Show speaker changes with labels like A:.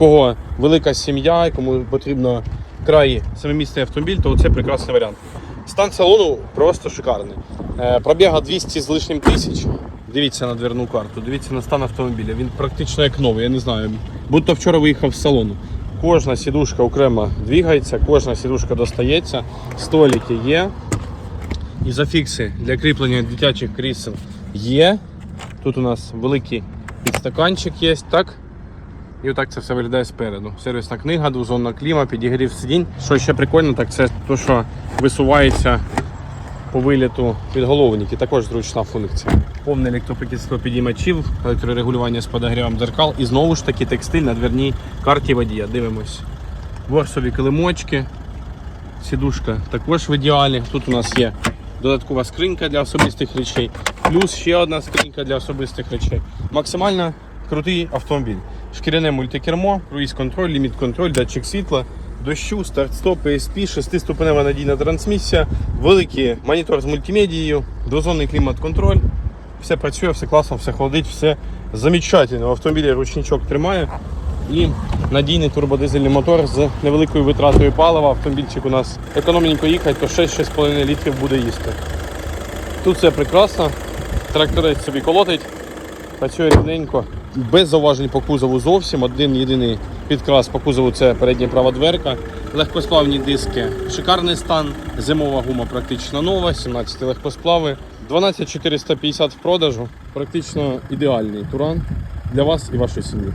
A: кого велика сім'я, і кому потрібно край самомісний автомобіль, то це прекрасний варіант. Стан салону просто шикарний. Е, Пробіга 200 з лишнім тисяч. Дивіться на дверну карту, дивіться на стан автомобіля. Він практично як новий, я не знаю. Будто вчора виїхав з салону. Кожна сідушка окремо двигається, кожна сідушка достається, столики є. Ізофікси для кріплення дитячих крісел є. Тут у нас великий підстаканчик є, так? І отак це все виглядає спереду. Сервісна книга, двозонна кліма, підігрів сидінь. Що ще прикольно, так це те, що висувається по виліту підголовники, також зручна функція. Повне електропакет підіймачів, електрорегулювання з подогрівом дзеркал і знову ж таки текстиль на дверній карті водія. Дивимось. Ворсові килимочки, сідушка також в ідеалі. Тут у нас є додаткова скринька для особистих речей, плюс ще одна скринька для особистих речей. Максимально крутий автомобіль. Шкіряне мультикермо, круїз-контроль, ліміт-контроль, датчик світла, дощу, старт-стоп, ESP, 6-ступенева надійна трансмісія, великий монітор з мультимедією, двозонний клімат-контроль. Все працює, все класно, все холодить, все замечательно. В автомобілі ручничок тримає. І надійний турбодизельний мотор з невеликою витратою палива. Автомобільчик у нас економненько їхати, то 6-6,5 літрів буде їсти. Тут все прекрасно. Тракторець собі колотить, працює рівненько. Без зауважень по кузову зовсім. Один єдиний підкрас по кузову це передня права дверка. Легкосплавні диски, шикарний стан. Зимова гума практично нова, 17 легкосплави. 12450 в продажу. Практично ідеальний туран для вас і вашої сім'ї.